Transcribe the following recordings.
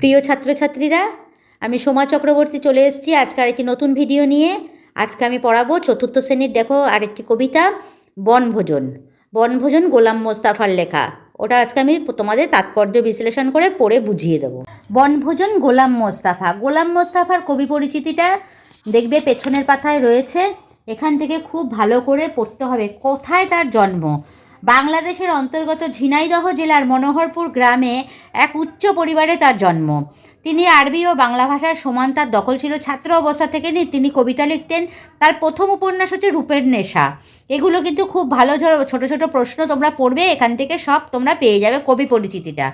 প্রিয় ছাত্রছাত্রীরা, আমি সোমা চক্রবর্তী চলে এসেছি আজকে একটি নতুন ভিডিও নিয়ে। আজকে আমি পড়াবো চতুর্থ শ্রেণির, দেখো, আরেকটি কবিতা, বনভোজন। বনভোজন গোলাম মোস্তাফার লেখা। ওটা আজকে আমি তোমাদের তাৎপর্য বিশ্লেষণ করে পড়ে বুঝিয়ে দেবো। বনভোজন গোলাম মোস্তাফা। গোলাম মোস্তাফার কবি পরিচিতিটা দেখবে পেছনের পাতায় রয়েছে। এখান থেকে খুব ভালো করে পড়তে হবে কোথায় তার জন্ম। বাংলাদেশের অন্তর্গত ঝিনাইদহ জেলার মনোহরপুর গ্রামে এক উচ্চ পরিবারে তার জন্ম। তিনি আরবি ও বাংলা ভাষার সমান তার দখল ছিল ছাত্র অবস্থা থেকে নিয়ে তিনি কবিতা লিখতেন। তার প্রথম উপন্যাস হচ্ছে রূপের নেশা। এগুলো কিন্তু খুব ভালো ছোট ছোট প্রশ্ন তোমরা পড়বে, এখান থেকে সব তোমরা পেয়ে যাবে কবি পরিচিতিটা।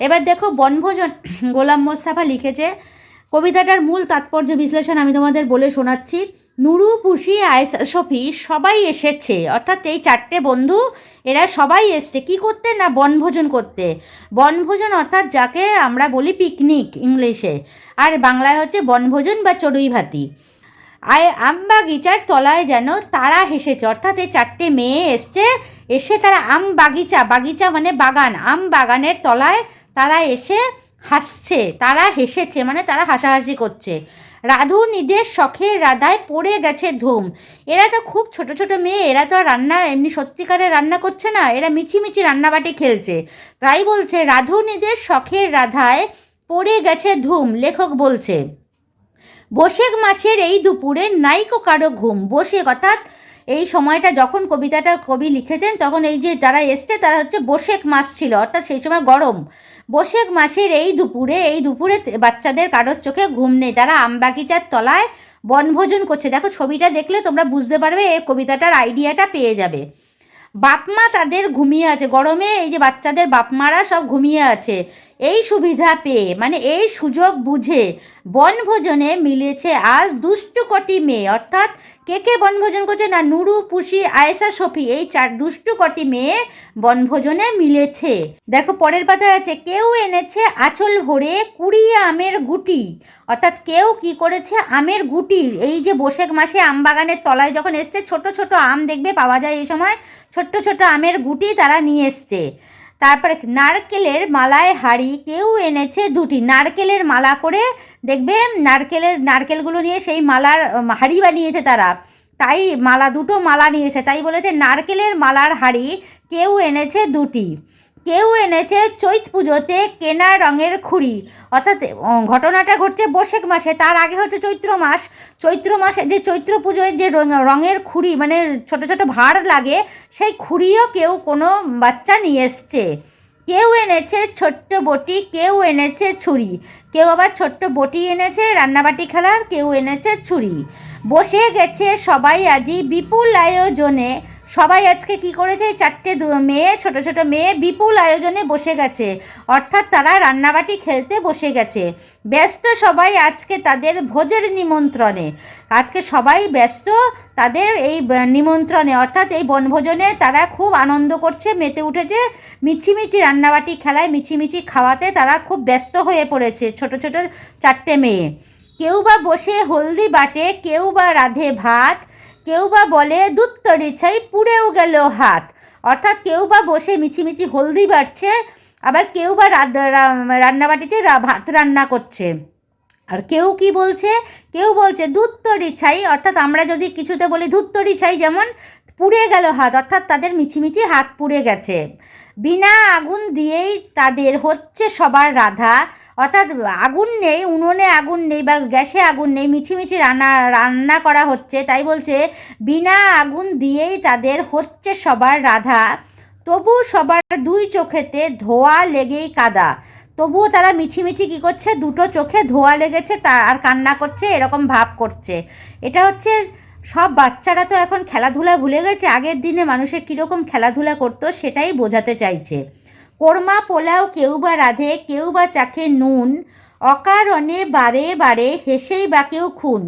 এবার দেখো বনভোজন গোলাম মোস্তাফা লিখেছে কবিতাটার মূল তাৎপর্য বিশ্লেষণ আমি তোমাদের বলে শোনাচ্ছি। নুরু, পুষি আয়সা শফি সবাই এসেছে। অর্থাৎ এই চারটে বন্ধু, এরা সবাই এসছে। কি করতে না বনভোজন করতে? বনভোজন অর্থাৎ যাকে আমরা বলি পিকনিক ইংলিশে। আর বাংলায় হচ্ছে বনভোজন বা চড়ুই ভাতি আয় বাগিচার তলায় যেন তারা হেসেছে। অর্থাৎ এই চারটে মেয়ে এসছে, এসে তারা আম বাগিচা বাগিচা মানে বাগান। আম বাগানের তলায় তারা এসে হাসছে, তারা হেসেছে মানে তারা হাসাহাসি করছে। রাধু নিদের শখের রাধায় পড়ে গেছে ধুম। এরা তো খুব ছোট ছোট মেয়ে, এরা তো আর রান্না, এমনি সত্যিকারের রান্না করছে না, এরা মিছিমিছি রান্নাবাটি খেলছে। তাই বলছে, রাধু নিদের শখের রাধায় পড়ে গেছে ধুম লেখক বলছে। বসেক মাসের এই দুপুরে নাইকো কারও ঘুম। বসেক অর্থাৎ এই সময়টা যখন কবিতাটা কবি লিখেছেন, তখন এই যে যারা এসছে, তারা হচ্ছে বসেক মাস ছিল, অর্থাৎ সেই সময় গরম। বসেক মাসের এই দুপুরে এই দুপুরে বাচ্চাদের কারোর চোখে ঘুম নেই। তারা আমবাগিচার তলায় বনভোজন করছে। দেখো ছবিটা দেখলে তোমরা বুঝতে পারবে এই কবিতাটার আইডিয়াটা পেয়ে যাবে। বাপমা তাদের ঘুমিয়ে আছে। গরমে এই যে বাচ্চাদের বাপমারা সব ঘুমিয়ে আছে। এই সুবিধা পেয়ে মানে এই সুযোগ বুঝে বনভোজনে মিলেছে আজ দুষ্টু কটি মেয়ে। অর্থাৎ কে কে বনভোজন করছে না, নুরু, পুষি, আয়েশা শফি এই চার দুষ্টু কটি মেয়ে বনভোজনে মিলেছে। দেখো, পরের পাতায় আছে, কেউ এনেছে আঁচল ভরে কুড়িয়ে আমের গুটি। অর্থাৎ কেউ কি করেছে? আমের গুটি। এই যে বৈশাখ মাসে আম বাগানের তলায় যখন এসছে, ছোট ছোট আম দেখবে পাওয়া যায় এই সময়। ছোট্ট ছোট আমের গুটি তারা নিয়ে এসছে। তারপরে নারকেলের মালায় হাড়ি, কেউ এনেছে দুটি। নারকেলের মালা করে দেখবে নারকেলের, নারকেলগুলো নিয়ে সেই মালার হাড়ি বানিয়েছে তারা। তাই মালা, দুটো মালা নিয়েছে। তাই বলেছে, নারকেলের মালার হাড়ি কেউ এনেছে দুটি। কেউ এনেছে চৈত পুজোতে কেনা রঙের খুঁড়ি। অর্থাৎ ঘটনাটা ঘটছে বৈশাখ মাসে, তার আগে হচ্ছে চৈত্র মাস। চৈত্র মাসে যে চৈত্র পুজোয় যে রঙের খুঁড়ি মানে ছোট ছোট ভাঁড় লাগে, সেই খুঁড়িও কেউ কোনো বাচ্চা নিয়ে এসছে। কেউ এনেছে ছোট্ট বটি, কেউ এনেছে ছুরি। কেউ আবার ছোট্ট বটি এনেছে রান্নাবাটি খেলার, কেউ এনেছে ছুরি। বসে গেছে সবাই আজই বিপুল আয়োজনে সবাই আজকে কি করেছে? চারটে মেয়ে, ছোট ছোট মেয়ে বিপুল আয়োজনে বসে গেছে। অর্থাৎ তারা রান্নাবাটি খেলতে বসে গেছে। ব্যস্ত সবাই আজকে তাদের ভোজের নিমন্ত্রণে। আজকে সবাই ব্যস্ত তাদের এই নিমন্ত্রণে। অর্থাৎ এই বনভোজনে তারা খুব আনন্দ করছে, মেতে উঠেছে। মিছিমিছি রান্নাবাটি খেলায় মিছিমিছি খাওয়াতে তারা খুব ব্যস্ত হয়ে পড়েছে ছোট ছোট চারটে মেয়ে। কেউ বা বসে হলদি বাটে, কেউ বা রাধে ভাত কেউ বা বলে, দুধ তরিছাই পুড়েও গেল হাত। অর্থাৎ কেউ বা বসে মিছিমিছি হলদি বাড়ছে, আবার কেউ বা রান্নাবাটিতে ভাত রান্না করছে। আর কেউ কি বলছে? কেউ বলছে, দুধ তরি ছাই অর্থাৎ আমরা যদি কিছুতে বলি, দুধ তরি ছাই যেমন পুড়ে গেল হাত। অর্থাৎ তাদের মিছিমিছি হাত পুড়ে গেছে। বিনা আগুন দিয়েই তাদের হচ্ছে সবার রাধা। অর্থাৎ আগুন নেই, উনুনে আগুন নেই বা গ্যাসে আগুন নেই, মিছিমিছি রান্না রান্না করা হচ্ছে, তাই বলছে, বিনা আগুন দিয়েই তাদের হচ্ছে সবার রাধা। তবু সবার দুই চোখেতে ধোয়া লেগেই কাদা। তবুও তারা মিছিমিছি কী করছে, দুটো চোখে ধোয়া লেগেছে, তা আর কান্না করছে, এরকম ভাব করছে। এটা হচ্ছে, সব বাচ্চারা তো এখন খেলাধুলা ভুলে গেছে, আগের দিনে মানুষের কীরকম খেলাধুলা করতো সেটাই বোঝাতে চাইছে। কোরমা পোলাও কেউ বা রাধে, কেউ বা চাখে নুন, অকারণে বারে বারে হেসেই বা কেউ খুন।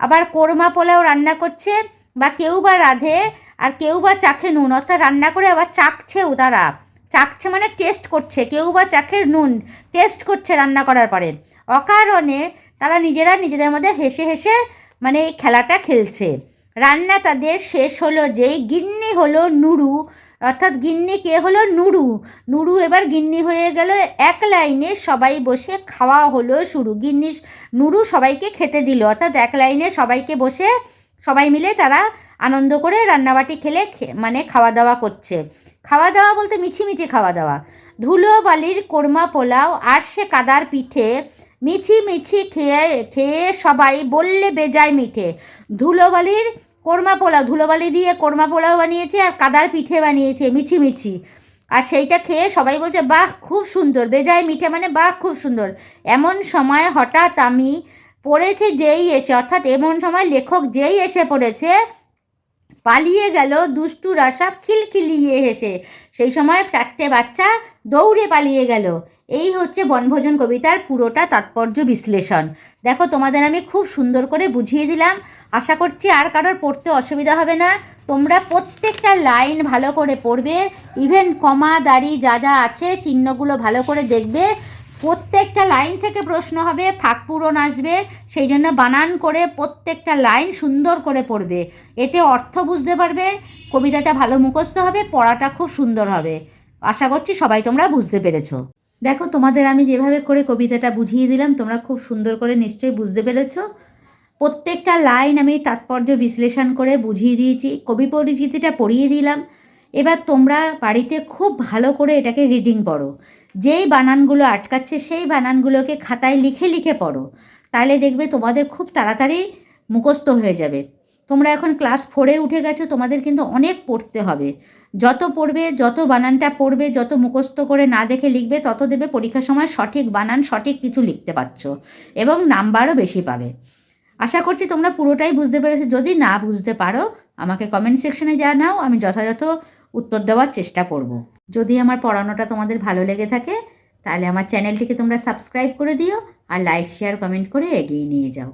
আবার কোরমা পোলাও রান্না করছে বা কেউ বা রাধে আর কেউ বা চাখে নুন, অর্থাৎ রান্না করে আবার চাকছেও তারা চাকছে মানে টেস্ট করছে, কেউ বা চাখের নুন টেস্ট করছে রান্না করার পরে। অকারণে তারা নিজেরা নিজেদের মধ্যে হেসে হেসে মানে এই খেলাটা খেলছে। রান্না তাদের শেষ হলো যেই গিন্নি হলো নুরু অর্থাৎ গিন্নি কে হলো? নুরু। নুরু এবার গিন্নি হয়ে গেল। এক লাইনে সবাই বসে খাওয়া হলো শুরু। গিন্নি নুরু সবাইকে খেতে দিল। অর্থাৎ এক লাইনে সবাইকে বসে সবাই মিলে তারা আনন্দ করে রান্নাবাটি খেলে মানে খাওয়া দাওয়া করছে। খাওয়া দাওয়া বলতে মিছিমিছি খাওয়া দাওয়া ধুলো, বালির কোরমা, পোলাও আর সে কাদার পিঠে মিছি মিছি খেয়ে খেয়ে সবাই বললে বেজায় মিঠে। ধুলোবালির কোরমা পোলাও, ধুলোবালি দিয়ে কোরমা পোলাও বানিয়েছে আর কাদার পিঠে বানিয়েছে, মিছি মিছি। আর সেইটা খেয়ে সবাই বলছে, বাহ, খুব সুন্দর। বেজায় মিঠে মানে বাহ, খুব সুন্দর। এমন সময় হঠাৎ আমি পড়েছে যেই এসে, অর্থাৎ এমন সময় লেখক যেই এসে পড়েছে পালিয়ে গেল দুষ্টুরা সব খিলখিলিয়ে হেসে। সেই সময় চারটে বাচ্চা দৌড়ে পালিয়ে গেল। এই হচ্ছে বনভোজন কবিতার পুরোটা তাৎপর্য বিশ্লেষণ। দেখো, তোমাদের আমি খুব সুন্দর করে বুঝিয়ে দিলাম। আশা করছি আর কারোর পড়তে অসুবিধা হবে না। তোমরা প্রত্যেকটা লাইন ভালো করে পড়বে। ইভেন কমা দাড়ি যা যা আছে, চিহ্নগুলো ভালো করে দেখবে। প্রত্যেকটা লাইন থেকে প্রশ্ন হবে, ফাঁক পূরণ আসবে, সেই জন্য বানান করে প্রত্যেকটা লাইন সুন্দর করে পড়বে। এতে অর্থ বুঝতে পারবে, কবিতাটা ভালো মুখস্থ হবে, পড়াটা খুব সুন্দর হবে। আশা করছি সবাই তোমরা বুঝতে পেরেছ। দেখো, তোমাদের আমি যেভাবে করে কবিতাটা বুঝিয়ে দিলাম, তোমরা খুব সুন্দর করে নিশ্চয়ই বুঝতে পেরেছ। প্রত্যেকটা লাইন আমি তাৎপর্য বিশ্লেষণ করে বুঝিয়ে দিয়েছি, কবি পরিচিতিটা পড়িয়ে দিলাম। এবার তোমরা বাড়িতে খুব ভালো করে এটাকে রিডিং পড়ো। যেই বানানগুলো আটকাচ্ছে, সেই বানানগুলোকে খাতায় লিখে লিখে পড়ো। তাহলে দেখবে তোমাদের খুব তাড়াতাড়ি মুখস্থ হয়ে যাবে। তোমরা এখন ক্লাস ফোরে উঠে গেছো, তোমাদের কিন্তু অনেক পড়তে হবে। যত পড়বে, যত বানানটা পড়বে, যত মুখস্থ করে না দেখে লিখবে, তত দেবে পরীক্ষার সময় সঠিক বানান, সঠিক কিছু লিখতে পারছ এবং নাম্বারও বেশি পাবে। আশা করছি তোমরা পুরোটাই বুঝতে পেরেছ। যদি না বুঝতে পারো, আমাকে কমেন্ট সেকশনে জানাও। আমি যথাযথ উত্তর দেওয়ার চেষ্টা করব। যদি আমার পড়ানোটা তোমাদের ভালো লেগে থাকে, তাহলে আমার চ্যানেলটিকে তোমরা সাবস্ক্রাইব করে দিও আর লাইক শেয়ার কমেন্ট করে এগিয়ে নিয়ে যাও